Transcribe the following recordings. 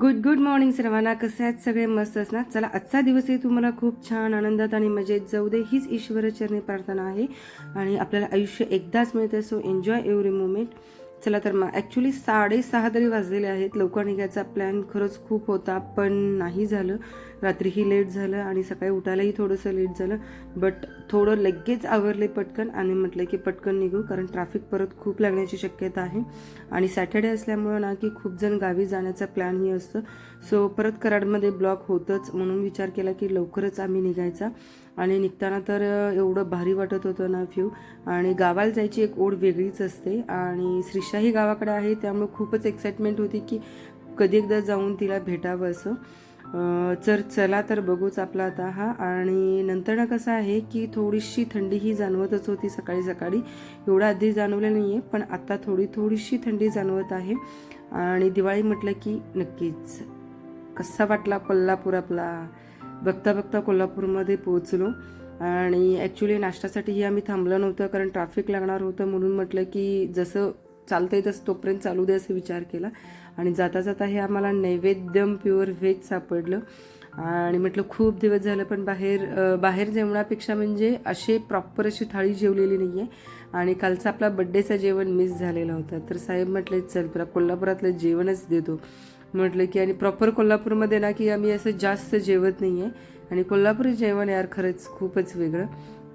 Good good morning सर्वांना. कसे आहेत? सगळे मस्त असणार चला आजचा दिवसही तुम्हाला खूप छान आनंदात आणि मजेत जाऊ दे. हीच ईश्वरचरणी प्रार्थना आहे. आणि आपल्याला आयुष्य एकदाच मिळतं सो एन्जॉय एव्हरी मोमेंट चला तर मग ॲक्च्युली साडेसहा तरी वाजलेले आहेत. लवकर निघायचा प्लॅन खरंच खूप होता पण नाही झालं. रात्रीही लेट झालं आणि सकाळी उठायलाही थोडंसं लेट झालं. बट थोडं लगेच आवरले पटकन आणि म्हटलं की पटकन निघू कारण ट्रॅफिक परत खूप लागण्याची शक्यता आहे. आणि सॅटर्डे असल्यामुळं ना की खूप जण गावी जाण्याचा प्लॅनही असतं. सो परत कराडमध्ये ब्लॉक होतंच. म्हणून विचार केला की लवकरच आम्ही निघायचा. आणि निघताना तर एवढं भारी वाटत होतं ना फ्यू आणि गावाला जायची एक ओढ वेगळीच असते. आणि श्रीशाही गावाकडे आहे त्यामुळे खूपच एक्साइटमेंट होती की कधी एकदा जाऊन तिला भेटावं असं. तर चला तर बघूच आपला आता हा. आणि नंतर ना कसं आहे की थोडीशी थंडी ही जाणवतच होती सकाळी सकाळी. एवढं आधी जाणवलं नाही आहे पण आता थोडी थोडीशी थंडी जाणवत आहे. आणि दिवाळी म्हटलं की नक्कीच. कसा वाटला कोल्हापूर आपला? बघता बघता कोल्हापूरमध्ये पोहोचलो. आणि ॲक्च्युली नाश्त्यासाठीही आम्ही थांबलं नव्हतं कारण ट्रॅफिक लागणार होतं म्हणून म्हटलं की जसं चालतंय तसं तोपर्यंत चालू दे असा विचार केला. आणि जाता जाता हे आम्हाला नैवेद्यम प्युअर व्हेज सापडलं. आणि म्हटलं खूप दिवस झालं पण बाहेर बाहेर जेवणापेक्षा म्हणजे असे प्रॉपर अशी थाळी जेवलेली नाही आहे आणि कालचा आपला बड्डेचा जेवण मिस झालेला होता. तर साहेब म्हटले चल तुला कोल्हापुरातलं जेवणच देतो म्हटलं की आणि प्रॉपर कोल्हापूरमध्ये ना की आम्ही असं जास्त जेवत नाही आहे आणि कोल्हापुरी जेवण यार खरंच खूपच वेगळं.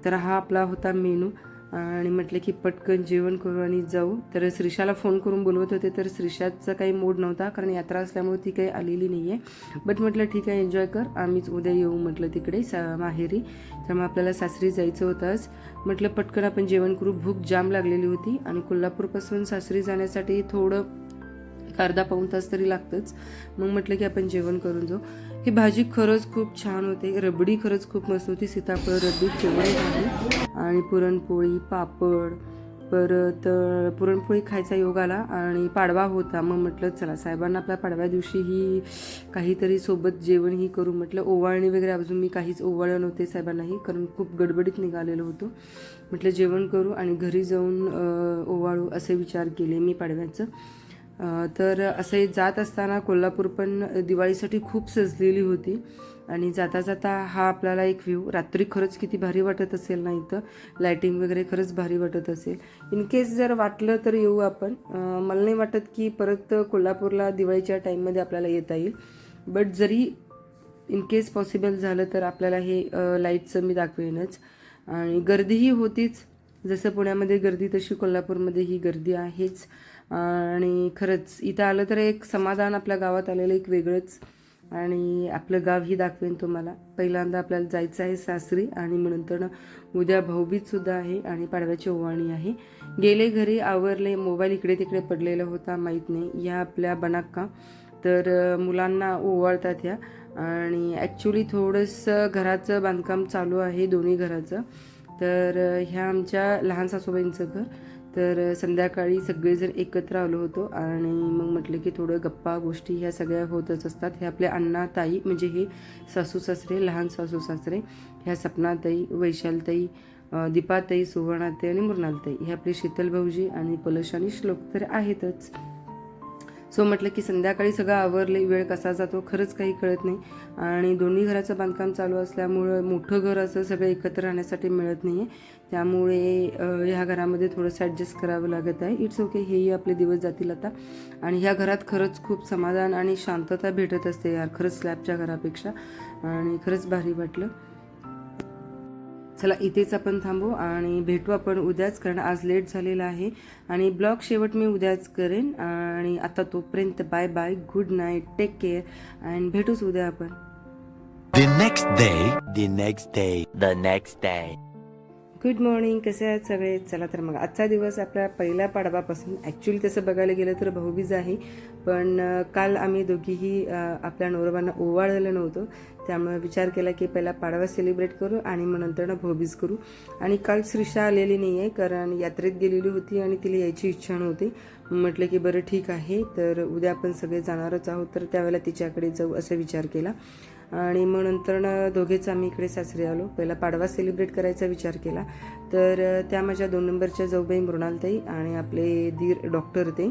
तर हा आपला होता मेनू. आणि म्हटलं की पटकन जेवण करू आणि जाऊ. तर श्रीषाला फोन करून बोलवत होते तर श्रीषाचा काही मूड नव्हता कारण यात्रा असल्यामुळे ती काही आलेली नाही आहे बट म्हटलं ठीक आहे एन्जॉय कर. आम्हीच उद्या येऊ म्हटलं तिकडे सा माहेरी. मग आपल्याला सासरी जायचं होतंच. म्हटलं पटकन आपण जेवण करू. भूक जाम लागलेली होती आणि कोल्हापूरपासून सासरी जाण्यासाठी थोडं अर्धा पाऊण तास तरी लागतंच. मग म्हटलं की आपण जेवण करून जाऊ. ही भाजी खरंच खूप छान होते. रबडी खरंच खूप मस्त होती. सीताफळ रबडी फेवरेट आहे आणि पुरणपोळी पापड परत पुरणपोळी खायचा योग आला आणि पाडवा होता. मग म्हटलं चला साहेबांना आपल्या पाडव्या दिवशी ही काहीतरी सोबत जेवण ही करू. म्हटलं ओवाळणी वगैरे अजून मी काहीच ओवाळलं नव्हते साहेबांनाही कारण खूप गडबडीत निघालेलो होतो. म्हटलं जेवण करू आणि घरी जाऊन ओवाळू असे विचार केले मी पाडव्याचं. तर असे जात असताना कोल्हापूर पण दिवाळीसाठी खूप सजलेली होती. आणि जाता जाता हा आपल्याला एक व्ह्यू रात्री खरंच किती भारी वाटत असेल ना इथं? लायटिंग वगैरे खरंच भारी वाटत असेल. इन केस जर वाटलं तर येऊ आपण. मला नाही वाटत की परत कोल्हापूरला दिवाळीच्या टाईममध्ये आपल्याला येता येईल. बट जरी इन केस पॉसिबल झालं तर आपल्याला हे लाईटचं मी दाखवेनच. आणि गर्दीही होतीच. जसं पुण्यामध्ये गर्दी तशी कोल्हापूरमध्ये ही गर्दी आहेच. आणि खरंच इथं आलं तर एक समाधान आपल्या गावात आलेलं एक वेगळंच आणि आपलं गावही दाखवेन तुम्हाला. पहिल्यांदा आपल्याला जायचं आहे सासरी आणि मग नंतर उद्या भाऊबीजसुद्धा आहे आणि पाडव्याची ओवाणी आहे. गेले घरी आवरले मोबाईल इकडे तिकडे पडलेला होता माहीत नाही. या आपल्या बनाक्का. तर मुलांना ओवाळतात ह्या आणि ॲक्च्युली थोडंसं घराचं बांधकाम चालू आहे दोन्ही घराचं. तर ह्या आमच्या लहान सासूबाईंचं घर. तर संध्याकाळी सगळेजण एकत्र आलो होतो आणि मग म्हटलं की थोडं गप्पा गोष्टी ह्या सगळ्या होतच असतात. हे आपले अण्णा ताई म्हणजे हे सासू सासरे लहान सासू सासरे ह्या सपनाताई वैशालताई दीपाताई सुवर्णाताई आणि मृणालताई हे आपले शीतल भाऊजी आणि पलश आणि श्लोक तर आहेतच. सो म्हटलं की संध्याकाळी सगळं आवरले वेळ कसा जातो खरंच काही कळत नाही. आणि दोन्ही घराचं बांधकाम चालू असल्यामुळं मोठं घर असं सगळं एकत्र राहण्यासाठी मिळत नाही आहे त्यामुळे ह्या घरामध्ये थोडंसं ॲडजस्ट करावं लागत आहे. इट्स ओके हेही आपले दिवस जातील आता. आणि ह्या घरात खरंच खूप समाधान आणि शांतता भेटत असते यार खरंच स्लॅबच्या घरापेक्षा. आणि खरंच भारी वाटलं. चला इथेच आपण थांबू आणि भेटू आपण उद्याच कारण आज लेट झालेला आहे. आणि ब्लॉग शेवट मी उद्याच करेन. आणि आता तोपर्यंत bye bye good night take care and भेटूच उद्या आपण. The next day, the next day, the next day. Good morning कसे आहेत सगळे? चला तर मग आजचा दिवस आपल्या पहिल्या पाडवापासून. ॲक्च्युली तसं बघायला गेलं तर भाऊबीज आहे. पण काल आम्ही दोघीही आपल्या नवरबांना ओवाळलेलं नव्हतं. त्यामुळे विचार केला की पहिला पाडवा सेलिब्रेट करू आणि मग नंतर ना भाऊबीज करू. आणि काल श्रीषा आलेली नाही आहे कारण यात्रेत गेलेली होती आणि तिला यायची इच्छा नव्हती. म्हटलं की बरं ठीक आहे तर उद्या आपण सगळे जाणारच आहोत. तर त्यावेळेला तिच्याकडे जाऊ असा विचार केला. आणि मग नंतर दोघेच आम्ही इकडे सासरे आलो. पहिला पाडवा सेलिब्रेट करायचा विचार केला. तर त्या माझ्या दोन नंबरच्या जाऊबाई मृणालताई आणि आपले धीर डॉक्टर ते.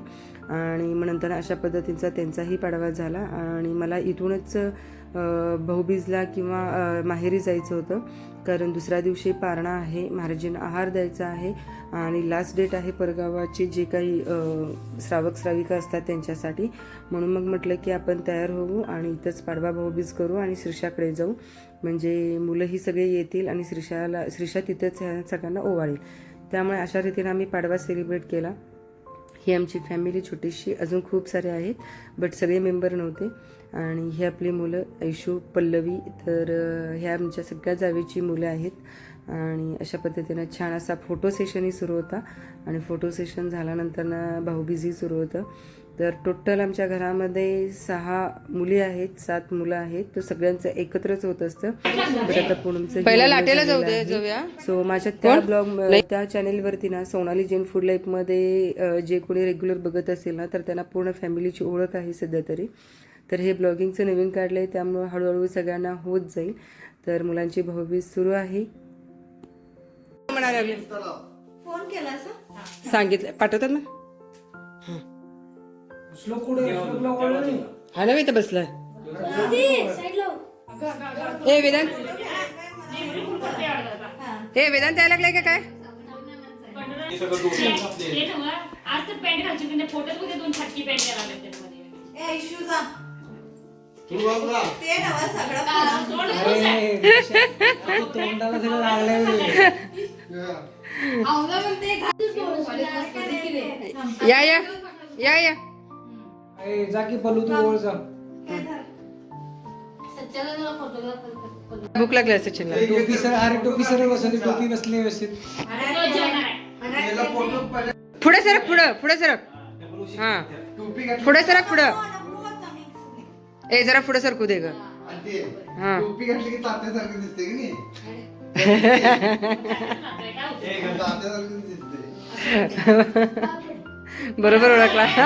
आणि मग नंतर अशा पद्धतीचा त्यांचाही पाडवा झाला. आणि मला इथूनच भाऊबीजला किंवा माहेरी जायचं होतं. कारण दुसऱ्या दिवशी पारणा आहे महाराजींना आहार द्यायचा आहे आणि लास्ट डेट आहे परगावाचे जे काही श्रावक श्राविका असतात त्यांच्यासाठी. म्हणून मग म्हटलं की आपण तयार होऊ आणि इथंच पाडवा भाऊबीज करू आणि श्रीषाकडे जाऊ. म्हणजे मुलंही सगळे येतील आणि श्रीषाला श्रीषा तिथंच ह्या सगळ्यांना ओवाळेल. त्यामुळे अशा रीतीने आम्ही पाडवा सेलिब्रेट केला. ही आमची फॅमिली छोटीशी अजून खूप सारे आहेत बट सगळे मेंबर नव्हते. आणि ही आपली मुलं ऐशू पल्लवी तर ह्या आमच्या सगळ्या जावेची मुलं आहेत. आणि अशा पद्धतीनं छान असा फोटो सेशनही सुरू होता. आणि फोटो सेशन झाल्यानंतर ना भाऊबीजही सुरू होतं. तर टोटल आमच्या घरामध्ये सहा मुली आहेत सात मुलं आहेत. तर सगळ्यांचं एकत्रच होत असतं. बट आता पूनमचं सो माझ्या त्या ब्लॉग त्या चॅनेलवरती ना सोनाली जैन फूड लाईफमध्ये जे कोणी रेग्युलर बघत असेल ना तर त्यांना पूर्ण फॅमिलीची ओळख आहे सध्या तरी. तर हे ब्लॉगिंगचं नवीन काढलं आहे त्यामुळं हळूहळू सगळ्यांना होत जाईल. तर मुलांची भाऊबीज सुरू आहे. म्हणायला लागले फोन हा ना मी इथं बसलाय. हे. वेदांत. हे वेदांत यायला लागलाय का काय? ते नव्ह, आज तर पॅन्ट घालची म्हणजे फोटोत मध्ये दोन छटकी पॅन्ट घालायला लागतात त्यामध्ये. ए इशू जा. ते नवा सगळं या या. या या. ए, जा की पल्लू तू ओळ जा भूक लागली असेल सचिनला. टोपी सर अरे टोपी सर बसवली टोपी बसली व्यवस्थित. पुढे सरक पुढं पुढे सरक. हा. पुढे सरक पुढं. ए जरा पुढे सरकू दे ग. हा. टोपी घातली की तात्यासारखं दिसते की नाही? काय होतं? तात्यासारखं दिसते बरोबर ओळखला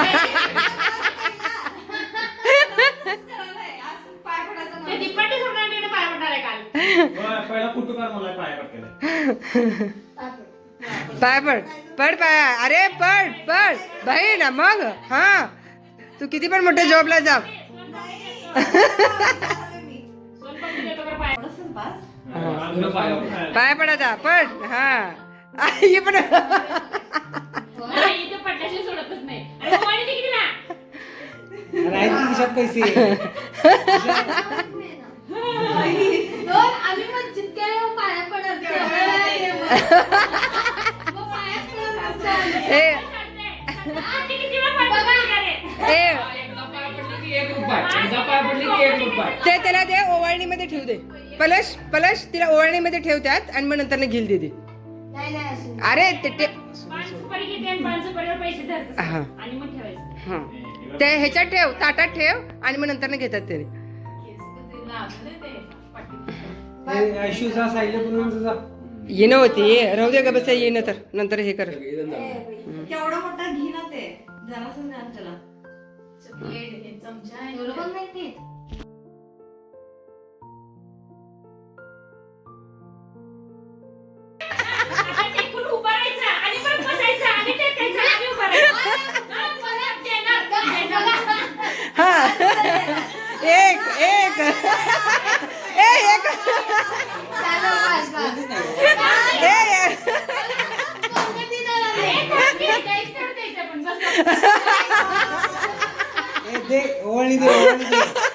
ते दिप्पाटी सोडणार तिकडे पाय पडणार आहे काल पहिला कुठं कर मला पाय पड पड पाय. अरे पड पड. बहीण मग? हा. तू किती पण मोठ्या जॉबला जा. पाय पाय पडायचा पड. हा. आ, हे पण नाही ते ए किती वेळा पाय? ए. एकदा पाय पडली की एक रुपये एकदा पाय पडली की एक रुपये ते त्याला ते ओवाळणीमध्ये ठेवू दे. पलश पलश तिला ओवाळणीमध्ये ठेवत्यात आणि मग नंतर घेईल दे. अरे ते ते पाच सुपारी घेते आणि पाच सुपारीवर पैसे धरतात. हा. आणि मग ठेवायचं. हा. ते ह्याच्यात ठेव ताटात ठेव आणि मग नंतर घेतात ते जा येणं होती राहू दे ग बस येणं तर नंतर हे कर केवढा मोठा घी ना ते जरा सांग त्याला आता टेकून उभं राहायचं आणि परत बसायचं आणि टेकायचं आणि उभं राहायचं. हा, परत देणार, देणार. हा एक एक. ए एक.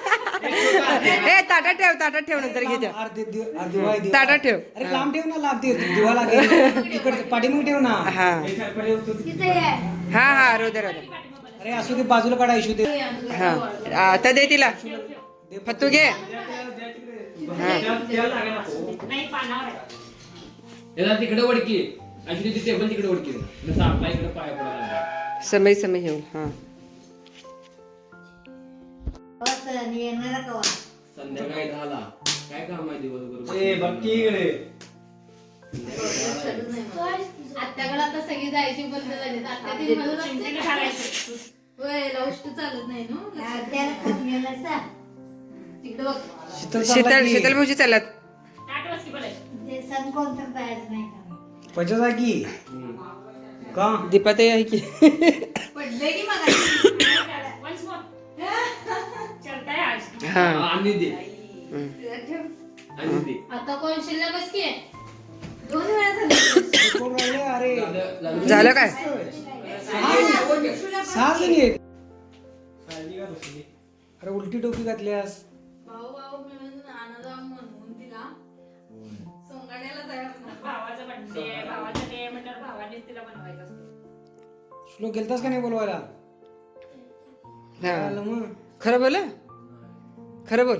ए ताटात ठेव ताटात ठेव नंतर दिवा. ताटात ठेव. अरे लांब ठेव ना लांब ठेव. दिवा लागेल. पाठीमागे ठेव ना. हा. हा हा राहू दे राहू दे अरे असू दे बाजूला काढा आयशू दे हा. आता दे तिला. फत्तू घे. तिकडे वडकी. अशी ती टेबल तिकडे वडकी. जसं आपला इकडे पाय पडायला समय समय घेऊन हा. संध्याकाळी दहाला. काय काम आहे दिवसभर? ए बक्की इकडे. आत्याकडे आता सगळी जायची बंद झाली. आत्या तरी म्हणत असते चिमटीने घालायचं. होय लवष्ट चालत नाही ना? तिकडे बघ. शीतल शीतल भाऊजी चालत की. ते पचा जा की? का? दीपाताई आहे की. पडले मग. हा. आणि दे. आता कोण शिल्लक की? झाले. काय? सहा जणी आहेत. अरे उलटी टोपी घातल्यास. भाऊ भाऊ मिळून आनंद म्हणून तिला. सोंगाड्याला तयार नाही. भावाचा बर्थडे आहे भावाचा डे म्हटल्यावर भावानेच तिला बनवायचं असतं. श्लोक गेलतास का नाही बोलवायला? काय आलं मग. खरं बोल खरं बोल.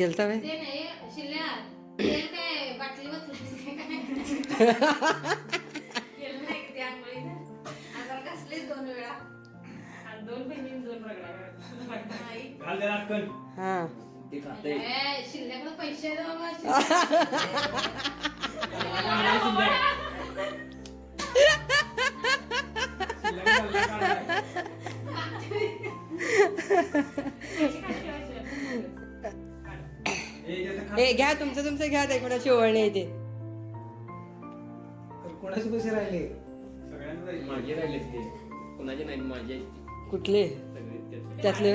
रगडा नाही. हा पैसे ए घ्या तुमचं तुमचं घ्या ते कोणाची ओळणी येते कोणाचे पैसे राहिले? माझे राहिले ते. कोणाचे नाही माझे. कुठले. त्यातले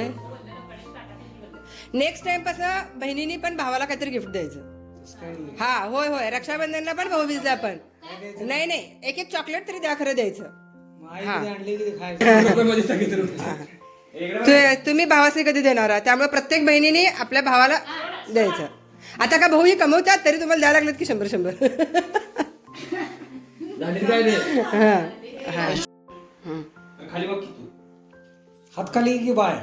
नेक्स्ट टाइम कसं बहिणीने पण भावाला काहीतरी गिफ्ट द्यायचं. हा होय होय. रक्षाबंधनला पण भाऊबीजला पण. नाही नाही एक एक चॉकलेट तरी द्या खरं द्यायचं. तुम्ही भावाचे कधी देणार आहात? त्यामुळे प्रत्येक बहिणीने आपल्या भावाला द्यायचं. आता का भाऊ ही कमवतात तरी तुम्हाला द्यायला लागलेत की शंभर शंभर? झाली काय रे हा. हा. खाली बघ की तू. हात खाली की बाय?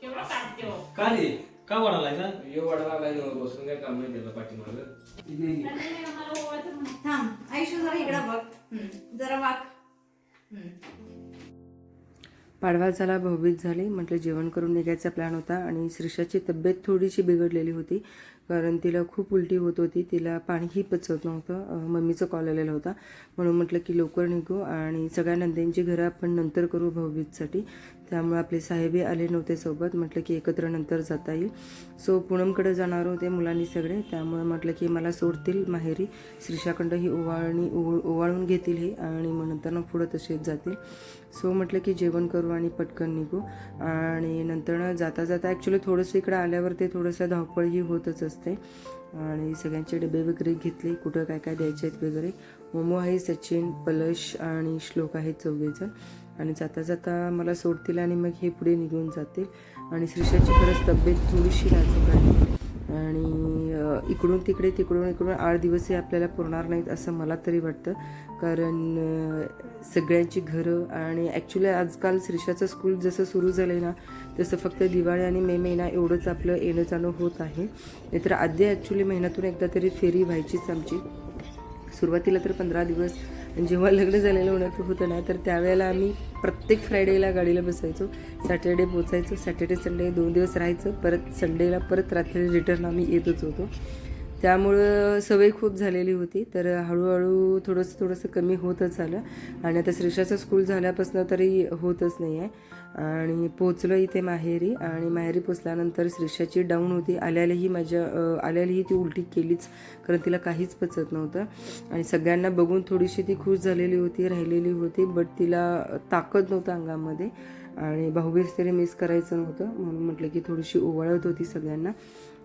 केवढं काढते हो. का रे? का वडालाय का यो वडाला काय नव्हतं, बसून काय काम नाही त्याला पाठीमागं? थांब आयुष्य जरा इकडं बघ. हम्म, जरा वाक. हम्म. पाडवा झाला भाऊबीज झाली. म्हटलं जेवण करून निघायचा प्लॅन होता आणि श्रीषाची तब्येत थोडीशी बिघडलेली होती. कारण तिला खूप उलटी होत होती. तिला पाणीही पचवत नव्हतं. मम्मीचा कॉल आलेला होता. म्हणून म्हटलं की लवकर निघू आणि सगळ्या नंद्यांची घरं आपण नंतर करू भाऊबीजसाठी त्यामुळे आपले साहेबही आले नव्हते सोबत. म्हटलं की एकत्र नंतर जाता येईल. सो पूनमकडे जाणार होते मुलांनी सगळे. त्यामुळे म्हटलं की मला सोडतील माहेरी. श्रीशाखंड ही ओवाळणी ओव ओवाळून घेतील हे आणि मग नंतर पुढं तसेच जातील. सो म्हटलं की जेवण करू आणि पटकन निघू. आणि नंतर जाता जाता ॲक्च्युली थोडंसं इकडं आल्यावर ते थोडंसं धावपळ ही होतच असते. आणि सगळ्यांचे डबे वगैरे घेतले. कुठं काय काय द्यायचे आहेत वगैरे. मोमो आहे सचिन पलश आणि श्लोक आहेत चौघेजण. आणि जाता जाता मला सोडतील आणि मग हे पुढे निघून जातील. आणि श्रीषाची खरंच तब्येत थोडीशी नाजूक आहे. आणि इकडून तिकडे तिकडून इकडून आठ दिवसही आपल्याला पुरणार नाहीत असं मला तरी वाटतं. कारण सगळ्यांची घरं आणि ॲक्च्युली आजकाल श्रीषाचं स्कूल जसं सुरू झालं आहे ना तसं फक्त दिवाळी आणि मे महिना एवढंच आपलं येणं जाणं होत आहे. नाहीतर आधी ॲक्च्युली महिन्यातून एकदा तरी फेरी व्हायचीच आमची. सुरुवातीला तर पंधरा दिवस जेव्हा लग्न झालेलं होणं होतं ना तर त्यावेळेला आम्ही प्रत्येक फ्रायडेला गाडीला बसायचो. सॅटर्डे पोचायचो सॅटर्डे संडे दोन दिवस राहायचं. परत संडेला परत रात्री रिटर्न आम्ही येतच होतो. त्यामुळं सवय खूप झालेली होती. तर हळूहळू थोडंसं थोडंसं कमी होतच आलं. आणि आता श्रीषाचं स्कूल झाल्यापासून तरी होतच नाही आहे आणि पोचलो इथे माहेरी आणि माहेरी पोचल्यानंतर श्रीषाची डाऊन होती. आल्यालाही माझ्या आल्यालाही ती उलटी केलीच. कारण तिला काहीच पचत नव्हतं. आणि सगळ्यांना बघून थोडीशी ती खुश झालेली होती राहिलेली होती. बट तिला ताकद नव्हतं अंगामध्ये. आणि भाऊबीज तरी मिस करायचं नव्हतं. म्हणून म्हटलं की थोडीशी ओवाळत होती सगळ्यांना.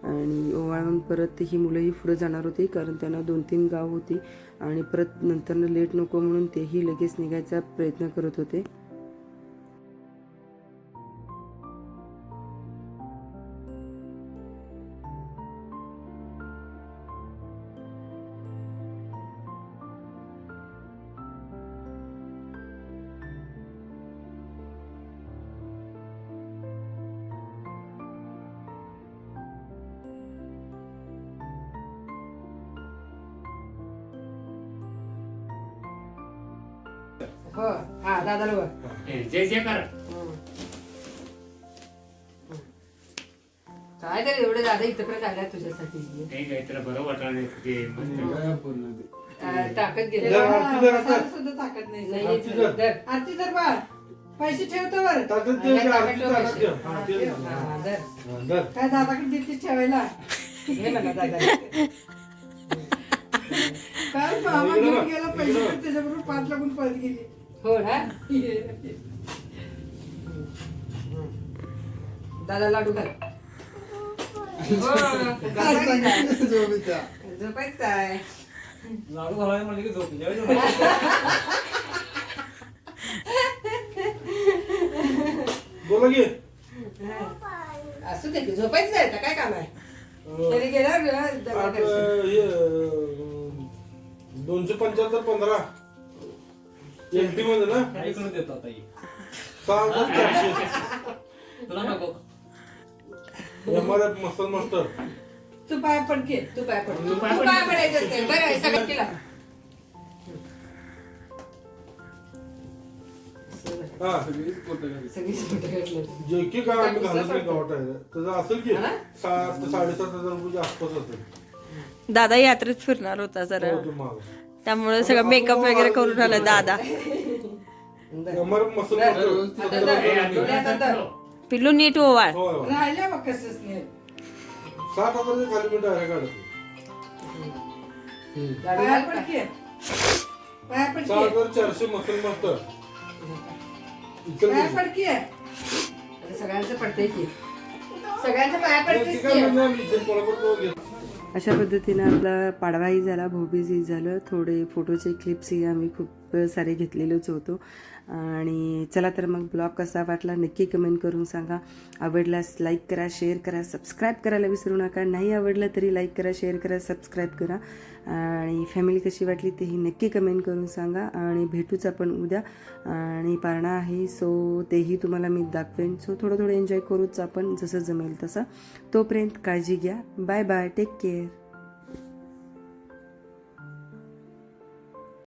आणि ओवाळून परत ही मुलंही पुढं जाणार होती कारण त्यांना दोन तीन गाव होती. आणि परत नंतरनं लेट नको म्हणून तेही लगेच निघायचा प्रयत्न करत होते. हो हा दादाला वर जय जय कर काय तरी एवढे दादा इथपर्यंत आल्या तुझ्यासाठी काय बरं वाटलं ते अं, ताकद गेली जरा आरती जरा कर. सुद्धा ताकद नाही नाही, धर. आरती तर बा पैसे ठेवतो वर आरती. हा. हा, धर. हा, धर. काय दादाकडे देते ठेवायला हे दादा काय मामा इकडे घेऊन गेला इकडे पैसे बघ. पण त्याच्याबरोबर पाच लागून पळत गेली हो ना दादा लाडू घाल हो, झोपायचं. आहे. लाडू घालायला म्हणजे की झोप जेवायचं बोला की असू दे की झोपायचं आहे काय काम आहे तरी गेल्यावर करशील. हे, अं, दोनशे पंच्याहत्तर पंधरा एल टी मध्ये ना? काही करून देतो आता ही. सहा हजार चारशे तुला नको. M R F muscle master तू पाय पड घे तू पाय पड तू पाय पडायचं असते बरं आहे, सगळं केलं. हा. सगळी फोटो घेतलं जे की काय आम्ही घालत नाही गावात आहे. त्याचं असेल की? हा ना? सात ते साडेसात हजार रुपयाच्या आसपास असेल दादा यात्रेत फिरणार होता जरा. हो, त्यामुळे सगळं मेकअप वगैरे करून आलं दादा. पिल्लू नीट ओवाळ हो हो. चारशे आता सगळ्यांचं पडतंय की. सगळ्यांचं पाया पडतेच की. अशा पद्धतीनं आपला पाडवाही झाला भोबीजही झालं. थोडे फोटोचे क्लिप्सही आम्ही खूप सारे घेतलेलोच होतो. आणि चला तर मग ब्लॉग कसा वाटला नक्की कमेंट करून सांगा. आवडल्यास लाईक करा शेअर करा सबस्क्राईब करायला विसरू नका. नाही आवडलं तरी लाईक करा शेअर करा सबस्क्राईब करा. आणि फॅमिली कशी वाटली तेही नक्की कमेंट करून सांगा. आणि भेटूच आपण उद्या. आणि पारणा आहे सो तेही तुम्हाला मी दाखवेन. सो थोडं थोडं एन्जॉय करूच आपण जसं जमेल तसं. तोपर्यंत काळजी घ्या. Bye bye take care